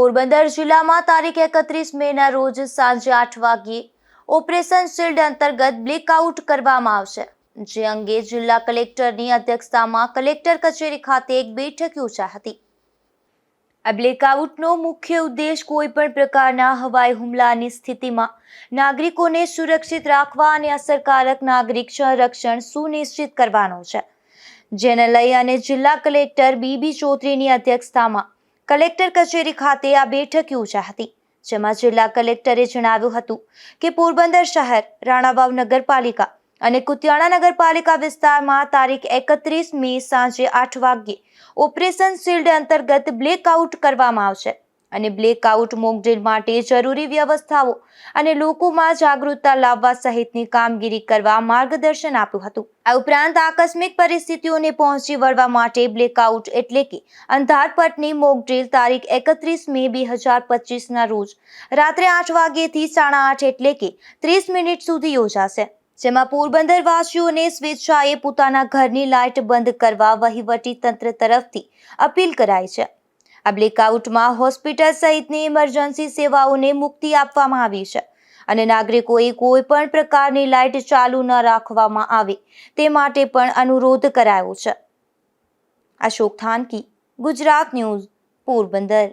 પોરબંદર જિલ્લામાં તારીખ એકત્રીસ મેના રોજ સાંજે આઠ વાગ્યે ઓપરેશન શિલ્ડ અંતર્ગત બ્લેકઆઉટ કરવામાં આવશે, જે અંગે જિલ્લા કલેક્ટરની અધ્યક્ષતામાં કલેક્ટર કચેરી ખાતે એક બેઠક યોજાઈ હતી. આ બ્લેકઆઉટનો મુખ્ય ઉદ્દેશ કોઈપણ પ્રકારના હવાઈ હુમલાની સ્થિતિમાં નાગરિકોને સુરક્ષિત રાખવા અને અસરકારક નાગરિક સંરક્ષણ સુનિશ્ચિત કરવાનો છે. જેને લઈ અને જિલ્લા કલેક્ટર બીબી ચૌધરીની અધ્યક્ષતામાં કલેક્ટર કચેરી ખાતે આ બેઠક યોજાઈ હતી, જેમાં જિલ્લા કલેક્ટરે જણાવ્યું હતું કે પોરબંદર શહેર, રાણાવાવ નગરપાલિકા અને કુતિયાણા નગરપાલિકા વિસ્તારમાં તારીખ એકત્રીસ મે સાંજે આઠ વાગ્યે ઓપરેશન શિલ્ડ અંતર્ગત બ્લેકઆઉટ કરવામાં આવશે. અને બ્લેકઆઉટ મોકડ્રીલ માટે જરૂરી વ્યવસ્થાઓ અને લોકોમાં જાગૃતતા લાવવા સહિતની કામગીરી કરવા માર્ગદર્શન આપ્યું હતું. આ ઉપરાંત આકસ્મિક પરિસ્થિતિઓને પહોંચી વળવા માટે બ્લેકઆઉટ એટલે કે અંધારપટની મોકડ્રીલ તારીખ એકત્રીસ મે બે હજાર પચીસના રોજ રાત્રે આઠ વાગ્યેથી સાડા આઠ એટલે કે ત્રીસ મિનિટ સુધી યોજાશે. જેમાં પોરબંદરવાસીઓને સ્વેચ્છાએ પોતાના ઘરની લાઇટ બંધ કરવા વહીવટી તંત્ર તરફથી અપીલ કરાઈ છે. આ બ્લેકઆઉટમાં હોસ્પિટલ સહિતની ઇમરજન્સી સેવાઓને મુક્તિ આપવામાં આવી છે. અને નાગરિકોએ કોઈ પણ પ્રકારની લાઇટ ચાલુ ન રાખવામાં આવે, તે માટે પણ અનુરોધ કરાયો છે. અશોક થાનકી, ગુજરાત ન્યૂઝ, પોરબંદર.